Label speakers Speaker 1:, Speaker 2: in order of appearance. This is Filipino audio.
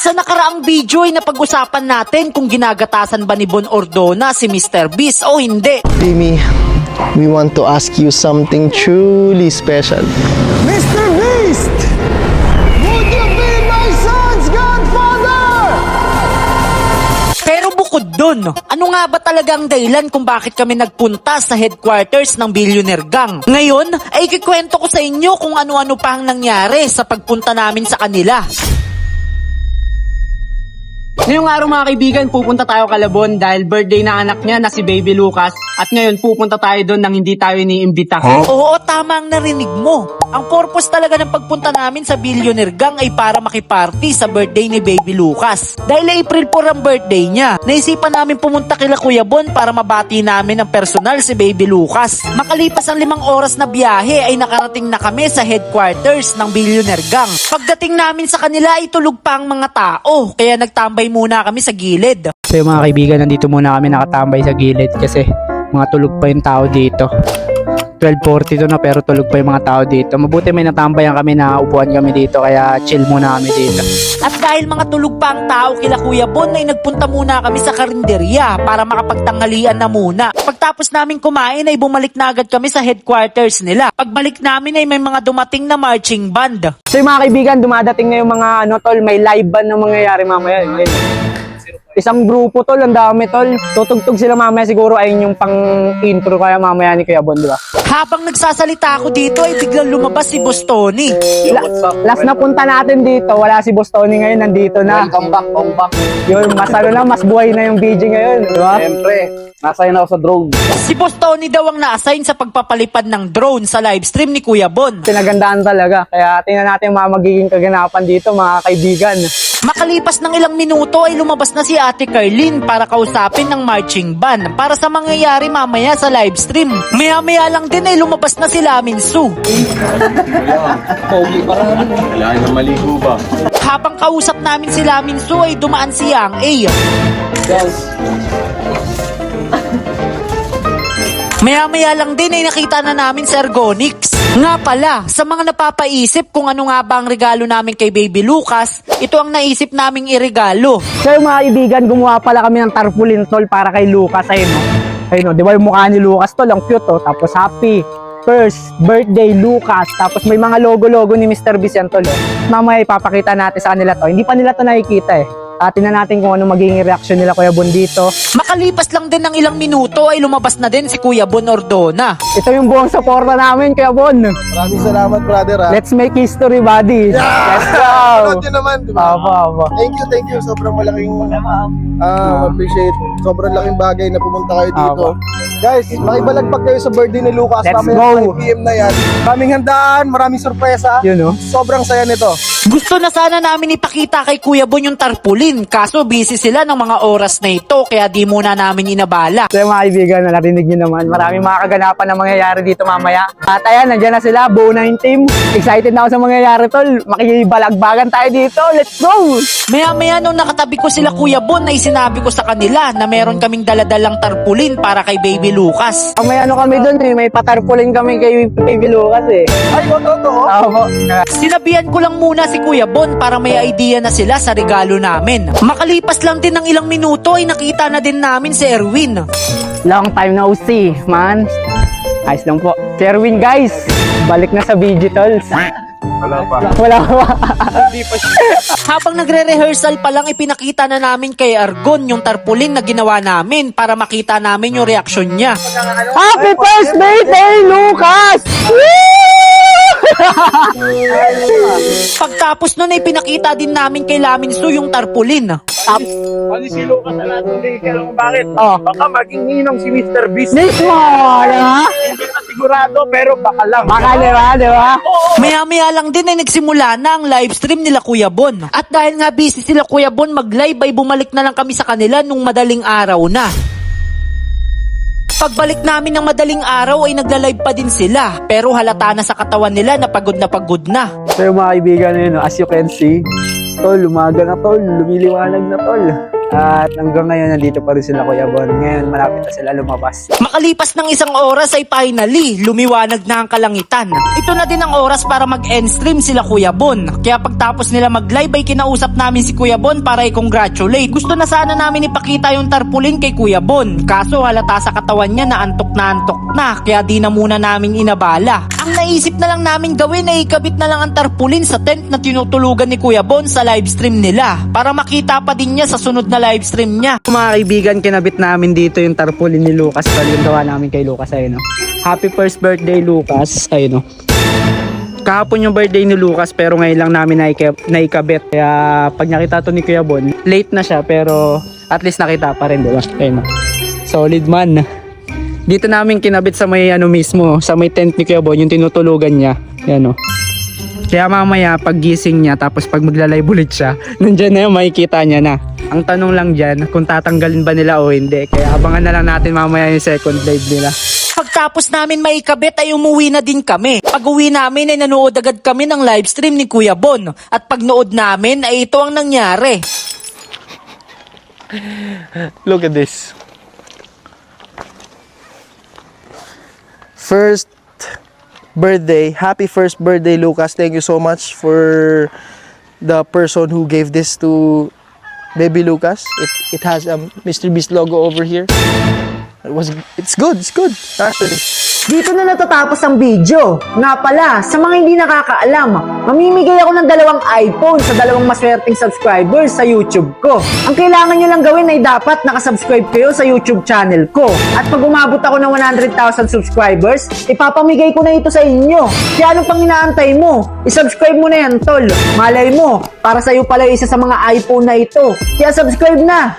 Speaker 1: Sa nakaraang video ay napag-usapan natin kung ginagatasan ba ni Bon Ordona si Mr. Beast o hindi.
Speaker 2: Timmy, we want to ask you something truly special.
Speaker 3: Mr. Beast! Would you be my son's godfather?
Speaker 1: Pero bukod dun, ano nga ba talaga ang dahilan kung bakit kami nagpunta sa headquarters ng Billionaire Gang? Ngayon, ay kikwento ko sa inyo kung ano-ano pa ang nangyari sa pagpunta namin sa kanila.
Speaker 4: Ngayong araw mga kaibigan, pupunta tayo Kalabon dahil birthday na anak niya na si Baby Lucas at ngayon pupunta tayo doon nang hindi tayo iniimbita.
Speaker 1: Oo, tama ang narinig mo. Ang purpose talaga ng pagpunta namin sa Billionaire Gang ay para makiparty sa birthday ni Baby Lucas. Dahil April 4 ang birthday niya, naisipan namin pumunta kila Kuya Bon para mabati namin ng personal si Baby Lucas. Makalipas ang limang oras na biyahe ay nakarating na kami sa headquarters ng Billionaire Gang. Pagdating namin sa kanila ay tulog pa ang mga tao, kaya nagtambay muna kami sa gilid.
Speaker 4: So yung mga kaibigan, nandito muna kami nakatambay sa gilid kasi mga tulog pa yung tao dito. 12.42 na pero tulog pa yung mga tao dito. Mabuti may natambayan kami na upuan kami dito kaya chill muna kami dito.
Speaker 1: At dahil mga tulog pa ang tao kila Kuya Bon ay nagpunta muna kami sa karinderya para makapagtanghalian na muna. Pagtapos namin kumain ay bumalik na agad kami sa headquarters nila. Pagbalik namin ay may mga dumating na marching band.
Speaker 4: So yung mga kaibigan, dumadating na yung mga ano tol, may live band na mangyayari mamaya. Ayun. Isang grupo tol, ang dami tol. Tutugtog sila mamaya siguro ayun yung pang intro kaya mamaya ni Kuya Bon, di ba?
Speaker 1: Habang nagsasalita ako dito ay biglang lumabas si Bostoni.
Speaker 4: La- last na punta natin dito, wala si Bostoni ngayon, nandito na.
Speaker 5: Welcome back, come back.
Speaker 4: Yun, mas ano na, mas buhay na yung BG ngayon, di ba?
Speaker 5: Siyempre, nasa na ako sa drone.
Speaker 1: Si Bostoni daw ang na-assign sa pagpapalipad ng drone sa livestream ni Kuya Bon.
Speaker 4: Pinagandaan talaga. Kaya tingnan natin yung mga magiging kaganapan dito, mga kaibigan.
Speaker 1: Makalipas ng ilang minuto ay lumabas na si Ate Carlin para kausapin ng marching band para sa mangyayari mamaya sa livestream. Maya-maya lang din ay lumabas na si Lamin Su.
Speaker 5: Pogi pa rin. Wala na maligo ba?
Speaker 1: Habang kausap namin si Lamin Su ay dumaan si Yang A.
Speaker 5: Yes.
Speaker 1: Maya-maya lang din ay nakita na namin si Ergonix. Nga pala, sa mga napapaisip kung ano nga ba ang regalo namin kay Baby Lucas, ito ang naisip naming iregalo.
Speaker 4: So mga kaibigan, gumawa pala kami ng tarpaulin tol para kay Lucas. Ayun, no? Ayun, no? di ba yung mukha ni Lucas tol, ang cute, oh. Tapos happy. First birthday Lucas. Tapos may mga logo-logo ni Mr. Tol. Oh. Mamaya ipapakita natin sa kanila to. Hindi pa nila to nakikita eh. Atin na natin kung ano magiging reaction nila Kuya Bon dito.
Speaker 1: Makalipas lang din ng ilang minuto ay lumabas na din si Kuya Bon Ordona.
Speaker 4: Ito yung buong suporta namin Kuya Bon.
Speaker 2: Maraming salamat, brother. Ha?
Speaker 4: Let's make history, buddy. Let's go.
Speaker 2: Panood nyo naman, di ba?
Speaker 4: Aba, aba.
Speaker 2: Thank you, thank you. Sobrang malaking ah, appreciate. Sobrang laking bagay na pumunta kayo dito. Guys, makibalagpag kayo sa birthday ni Lucas.
Speaker 4: Let's
Speaker 2: Mamaya
Speaker 4: go.
Speaker 2: 5 PM na yan. Maraming handaan, maraming sorpresa.
Speaker 4: Yun, no?
Speaker 2: Sobrang saya nito.
Speaker 1: Gusto na sana namin ipakita kay Kuya Bon yung tarpulin, kaso busy sila ng mga oras na ito kaya di muna namin inabala.
Speaker 4: So yung mga kaibigan na narinig nyo naman, maraming mga kaganapan na mangyayari dito mamaya. At ayan, nandiyan na sila, buo na yung team. Excited na ako sa mangyayari tol. Makikibalagbagan tayo dito. Let's go!
Speaker 1: Maya-maya nung nakatabi ko sila Kuya Bon ay sinabi ko sa kanila na meron kaming daladalang tarpulin para kay Baby Lucas.
Speaker 4: Ang may ano kami doon, eh, may patarpulin kami kay Baby Lucas eh.
Speaker 2: Ay, totoo.
Speaker 4: Ako.
Speaker 1: Sinabihan ko lang muna si Kuya Bon para may idea na sila sa regalo namin. Makalipas lang din ng ilang minuto ay nakita na din namin si Erwin.
Speaker 4: Long time no see, man. Ayos lang po. Si Erwin guys, balik na sa Digitals.
Speaker 5: Wala pa.
Speaker 4: Wala pa.
Speaker 1: Habang nagre-rehearsal pa lang ipinakita na namin kay Argon yung tarpulin na ginawa namin para makita namin yung reaksyon niya.
Speaker 4: Happy first birthday, Lucas!
Speaker 1: Pagtapos nun ay pinakita din namin kay Lamin Su yung tarpulin.
Speaker 4: Tap.
Speaker 5: Si Lucas na natin din? Kaya kung bakit?
Speaker 4: Oh.
Speaker 5: Baka maging ninong si Mr. Beast.
Speaker 4: Mismo, di ba?
Speaker 5: Hindi na sigurado, pero baka lang.
Speaker 4: Baka, di ba? Di ba?
Speaker 1: Maya-maya lang din ay nagsimula na ang live stream nila Kuya Bon. At dahil nga busy sila Kuya Bon mag-live ay bumalik na lang kami sa kanila nung madaling araw na. Pagbalik namin ng madaling araw ay nagla-live pa din sila pero halata na sa katawan nila na pagod na pagod na.
Speaker 4: So yung mga kaibigan as you can see, tol, umaga na tol, lumiliwanag na tol. At hanggang ngayon, nandito pa rin sila Kuya Bon. Ngayon, malapit na sila lumabas.
Speaker 1: Makalipas ng isang oras ay finally, lumiwanag na ang kalangitan. Ito na din ang oras para mag-end stream sila Kuya Bon. Kaya pagtapos nila mag-live ay kinausap namin si Kuya Bon para i-congratulate. Gusto na sana namin ipakita yung tarpaulin kay Kuya Bon. Kaso halata sa katawan niya na antok na antok na, kaya di na muna namin inabala. Ang naisip na lang namin gawin ay ikabit na lang ang tarpaulin sa tent na tinutulugan ni Kuya Bon sa live stream nila para makita pa din niya sa sunod na live stream niya.
Speaker 4: Mga kaibigan, kinabit namin dito yung tarpaulin ni Lucas. Tol, yung gawa namin kay Lucas, ayun no. Happy first birthday, Lucas. Ayun no. Kahapon yung birthday ni Lucas pero ngayon lang namin naika, naikabit. Kaya pag nakita to ni Kuya Bon, late na siya pero at least nakita pa rin, di ba? Ayun no. Solid man. Dito namin kinabit sa may ano mismo, sa may tent ni Kuya Bon, yung tinutulugan niya. Yan no. Kaya mamaya pag gising niya tapos pag maglalay ulit siya, nandiyan na yun, makikita niya na. Ang tanong lang dyan, kung tatanggalin ba nila o hindi. Kaya abangan na lang natin mamaya yung second live nila.
Speaker 1: Pagtapos namin maikabit ay umuwi na din kami. Pag uwi namin ay nanood agad kami ng live stream ni Kuya Bon. At pagnood namin ay ito ang nangyari.
Speaker 2: Look at this. First birthday. Happy first birthday, Lucas. Thank you so much for the person who gave this to baby Lucas. It it has a Mr. Beast logo over here. It was it's good. It's good actually.
Speaker 4: Dito na natatapos ang video. Nga pala, sa mga hindi nakakaalam, mamimigay ako ng dalawang iPhone sa dalawang maswerteng subscribers sa YouTube ko. Ang kailangan nyo lang gawin ay dapat nakasubscribe kayo sa YouTube channel ko. At pag umabot ako ng 100,000 subscribers, ipapamigay ko na ito sa inyo. Kaya anong pang inaantay mo? I-subscribe mo na yan, tol. Malay mo, para sa'yo pala isa sa mga iPhone na ito. Kaya subscribe na!